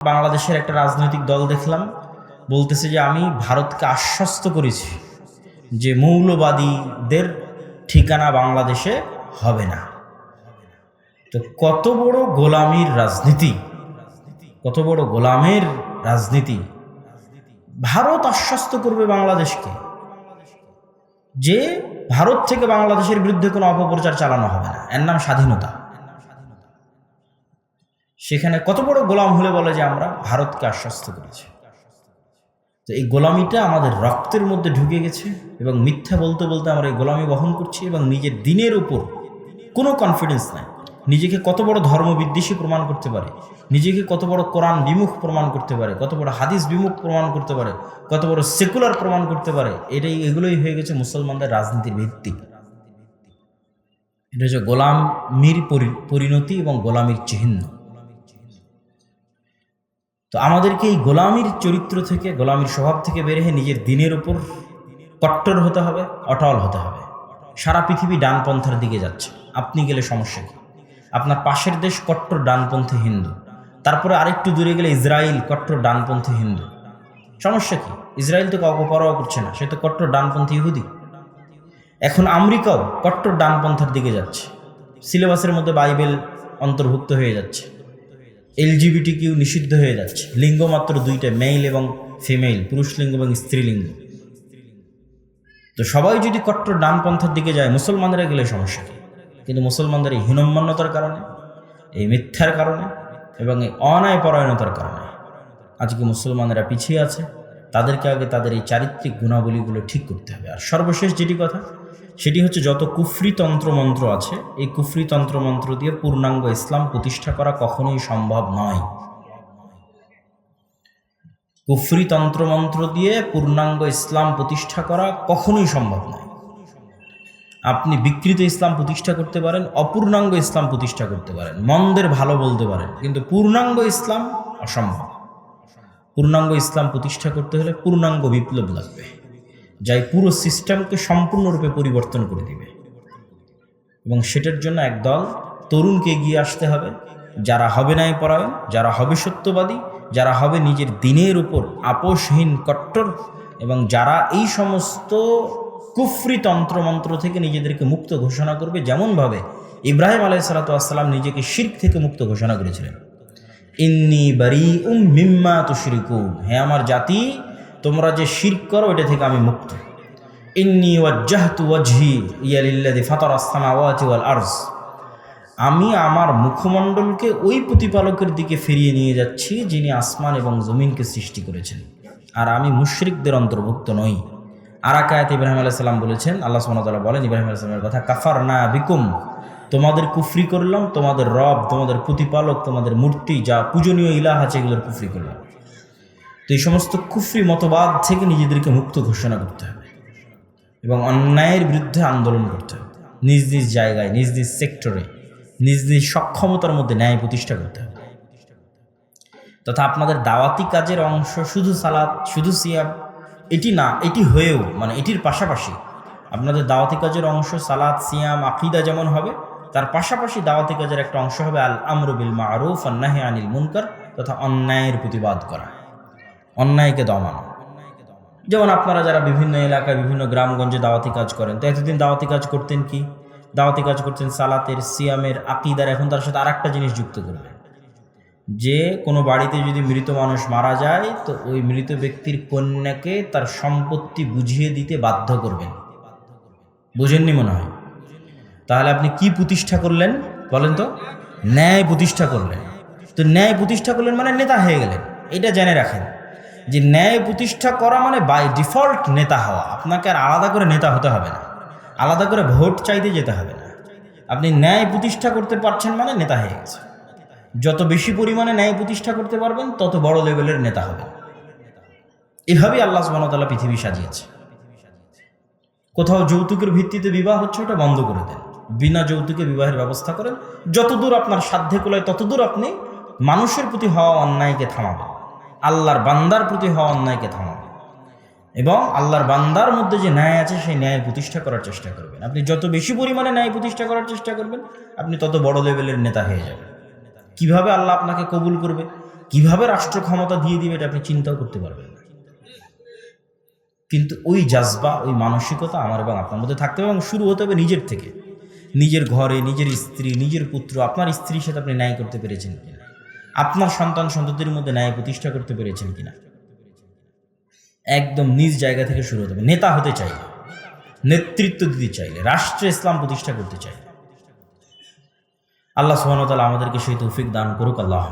বাংলাদেশের একটা রাজনৈতিক দল দেখলাম, বলতেছে যে আমি ভারতকে আশ্বস্ত করেছি যে মৌলবাদীদের ঠিকানা বাংলাদেশে হবে না। তো কত বড় গোলামির রাজনীতি, কত বড় গোলামের রাজনীতি ভারত আশ্বস্ত করবে বাংলাদেশকে, যে ভারত থেকে বাংলাদেশের বিরুদ্ধে কোনো অপপ্রচার চালানো হবে না। এর নাম স্বাধীনতা। সেখানে কত বড় গোলাম হলে বলে যে আমরা ভারতকে আশ্বস্ত করেছি? তো এই গোলামিটা আমাদের রক্তের মধ্যে ঢুকে গেছে এবং মিথ্যা বলতে বলতে আমরা এই গোলামি বহন করছি এবং নিজের দিনের উপর কোনো কনফিডেন্স নাই। নিজেকে কত বড় ধর্মবিদ্বেষী প্রমাণ করতে পারে? নিজেকে কত বড় কোরআন বিমুখ প্রমাণ করতে পারে? কত বড় হাদিস বিমুখ প্রমাণ করতে পারে? কত বড় সেকুলার প্রমাণ করতে পারে? এটাই, এগুলোই হয়ে গেছে মুসলমানদের রাজনীতির ভিত্তি। এটা হচ্ছে গোলামির পরি- পরিণতি এবং গোলামির চিহ্ন। তো আমাদেরকে এই গোলামির চরিত্র থেকে, গোলামির স্বভাব থেকে বের হয়ে নিজের দিনের উপর কট্টর হতে হবে, অটল হতে হবে। সারা পৃথিবী ডানপন্থার দিকে যাচ্ছে। আপনি গেলে সমস্যা কি? আপনার পাশের দেশ কট্টর ডানপন্থী হিন্দু। তারপরে আরেকটু দূরে গেলে ইসরায়েল কট্টর ডানপন্থী হিন্দু। সমস্যা কি? ইসরায়েল তো কাউকে পরোয়া করছে না। সে তো কট্টর ডানপন্থী ইহুদি। এখন আমেরিকাও কট্টর ডানপন্থার দিকে যাচ্ছে। সিলেবাসের মধ্যে বাইবেল অন্তর্ভুক্ত হয়ে যাচ্ছে। এলজিবিটি কিউ নিষিদ্ধ হয়ে যাচ্ছে। লিঙ্গ মাত্র দুইটা মেইল এবং ফিমেল পুরুষ লিঙ্গ এবং স্ত্রীলিঙ্গ তো সবাই যদি কট্টর ডানপন্থার দিকে যায়, মুসলমানরা গেলে সমস্যা কি? কিন্তু মুসলমানদের এই হীনম্মান্যতার কারণে, এই মিথ্যার কারণে এবং এই অনায় পরায়ণতার কারণে আজকে মুসলমানেরা পিছিয়ে আছে? তাদেরকে আগে তাদের এই চারিত্রিক গুণাবলীগুলো ঠিক করতে হবে। আর সর্বশেষ যেটি কথা সেটি হচ্ছে যত কুফরি তন্ত্রমন্ত্র আছে, এই কুফরি তন্ত্রমন্ত্র দিয়ে পূর্ণাঙ্গ ইসলাম প্রতিষ্ঠা করা কখনোই সম্ভব নয়। কুফরি তন্ত্রমন্ত্র দিয়ে পূর্ণাঙ্গ ইসলাম প্রতিষ্ঠা করা কখনোই সম্ভব নয়। আপনি বিকৃত ইসলাম প্রতিষ্ঠা করতে পারেন, অপূর্ণাঙ্গ ইসলাম প্রতিষ্ঠা করতে পারেন, মন্দের ভালো বলতে পারেন, কিন্তু পূর্ণাঙ্গ ইসলাম অসম্ভব। পূর্ণাঙ্গ ইসলাম প্রতিষ্ঠা করতে হলে পূর্ণাঙ্গ বিপ্লব লাগবে। যাই পুরো সিস্টেমকে সম্পূর্ণরূপে পরিবর্তন করে দিবে। এবং সেটার জন্য একদল তরুণকে এগিয়ে আসতে হবে, যারা হবে নাই পরায়ণ যারা হবে সত্যবাদী, যারা হবে নিজের দিনের উপর আপোষহীন কট্টর, এবং যারা এই সমস্ত কুফরি তন্ত্রমন্ত্র থেকে নিজেদেরকে মুক্ত ঘোষণা করবে, যেমনভাবে ইব্রাহিম আলাই সালাতাম নিজেকে শির্ক থেকে মুক্ত ঘোষণা করেছিলেন। ইন্নি বারি উম মিম্মা তুশরিকুন। হে আমার জাতি তোমরা যে শির্ক করো এটা থেকে আমি মুক্ত। ইন্নি ওয়াজ্জাহতু ওয়াজহি, ইয়ালিল্লাযী ফাতারাস সামাওয়াতি ওয়াল আরজ। আমি আমার মুখমণ্ডলকে ওই প্রতিপালকের দিকে ফিরিয়ে নিয়ে যাচ্ছি, যিনি আসমান এবং জমিনকে সৃষ্টি করেছেন। আর আমি মুশরিকদের অন্তর্ভুক্ত নই। আর আকায়াত ইব্রাহিম আলাইহিস সালাম বলেছেন, আল্লাহ ওয়া বলেন, ইব্রাহিম আলাইহিস সালামের কথা কাফার না বিকুম, তোমাদের কুফরি করলাম, তোমাদের রব, তোমাদের প্রতিপালক, তোমাদের মূর্তি, যা পূজনীয় ইলাহ আছে, এগুলোর কুফরি করলাম। তো এই সমস্ত কুফরি মতবাদ থেকে নিজেদেরকে মুক্ত ঘোষণা করতে হবে এবং অন্যায়ের বিরুদ্ধে আন্দোলন করতে হবে। নিজ নিজ জায়গায়, নিজ নিজ সেক্টরে, নিজ নিজ সক্ষমতার মধ্যে ন্যায় প্রতিষ্ঠা করতে হবে। তথা আপনাদের দাওয়াতি কাজের অংশ শুধু সালাদ শুধু সিয়াম, এটি না, এটি হয়েও মানে এটির পাশাপাশি আপনাদের দাওয়াতি কাজের অংশ সালাদ সিয়াম, আকিদা যেমন হবে, তার পাশাপাশি দাওয়াতি কাজের একটা অংশ হবে আল আমরুবিল মারুফ আন্নাহে আনিল মুনকার তথা অন্যায়ের প্রতিবাদ করা। অন্যায়কে দমানো। যেমন আপনারা যারা বিভিন্ন এলাকায় বিভিন্ন গ্রামগঞ্জে দাওয়াতি কাজ করেন, তো এতদিন দাওয়াতি কাজ করতেন কি? দাওয়াতি কাজ করতেন সালাতের, সিয়ামের, আকিদার, এখন তার সাথে আরেকটা জিনিস যুক্ত করবেন যে কোনো বাড়িতে যদি মৃত মানুষ মারা যায়, তো ওই মৃত ব্যক্তির কন্যাকে তার সম্পত্তি বুঝিয়ে দিতে বাধ্য করবেন। বুঝেননি মনে হয়? তাহলে আপনি কি প্রতিষ্ঠা করলেন? বলেন তো। ন্যায় প্রতিষ্ঠা করলেন। তো ন্যায় প্রতিষ্ঠা করলেন মানে নেতা হয়ে গেলেন। এটা জেনে রাখেন। যে ন্যায় প্রতিষ্ঠা করা মানে বাই ডিফল্ট নেতা হওয়া। আপনাকে আর আলাদা করে নেতা হতে হবে না। আলাদা করে ভোট চাইতে যেতে হবে না। আপনি ন্যায় প্রতিষ্ঠা করতে পারছেন মানে নেতা হয়ে গেছে যত বেশি পরিমাণে ন্যায় প্রতিষ্ঠা করতে পারবেন, তত বড় লেভেলের নেতা হবেন। এভাবেই আল্লাহ সুবাহতাল্লাহ পৃথিবী সাজিয়েছে। কোথাও যৌতুকের ভিত্তিতে বিবাহ হচ্ছে, ওটা বন্ধ করে দেন। বিনা যৌতুকে বিবাহের ব্যবস্থা করেন। যতদূর আপনার সাধ্যে কোলায়, ততদূর আপনি মানুষের প্রতি হওয়া অন্যায়কে থামাবেন। আল্লাহর বান্দার প্রতি হওয়া অন্যায়কে থামাবে। এবং আল্লাহর বান্দার মধ্যে যে ন্যায় আছে, সেই ন্যায় প্রতিষ্ঠা করার চেষ্টা করবেন। আপনি যত বেশি পরিমাণে ন্যায় প্রতিষ্ঠা করার চেষ্টা করবেন, আপনি তত বড় লেভেলের নেতা হয়ে যাবেন। কীভাবে আল্লাহ আপনাকে কবুল করবে, কীভাবে রাষ্ট্র ক্ষমতা দিয়ে দিবে, এটা আপনি চিন্তাও করতে পারবেন না। কিন্তু ওই জাজবা, ওই মানসিকতা আমার এবং আপনার মধ্যে থাকতে হবে এবং শুরু হতে হবে নিজের থেকে। নিজের ঘরে, নিজের স্ত্রী, নিজের পুত্র, আপনার স্ত্রীর সাথে আপনি ন্যায় করতে পেরেছেন আপনার সন্তান সন্ততির মধ্যে ন্যায় প্রতিষ্ঠা করতে পেরেছেন কিনা? একদম নিজ জায়গা থেকে শুরু হতে হবে। নেতা হতে চাইলে, নেতৃত্ব দিতে চাইলে, রাষ্ট্রে ইসলাম প্রতিষ্ঠা করতে চাইলে। আল্লাহ সোহানতাল আমাদেরকে সেই তৌফিক দান করুক, আল্লাহ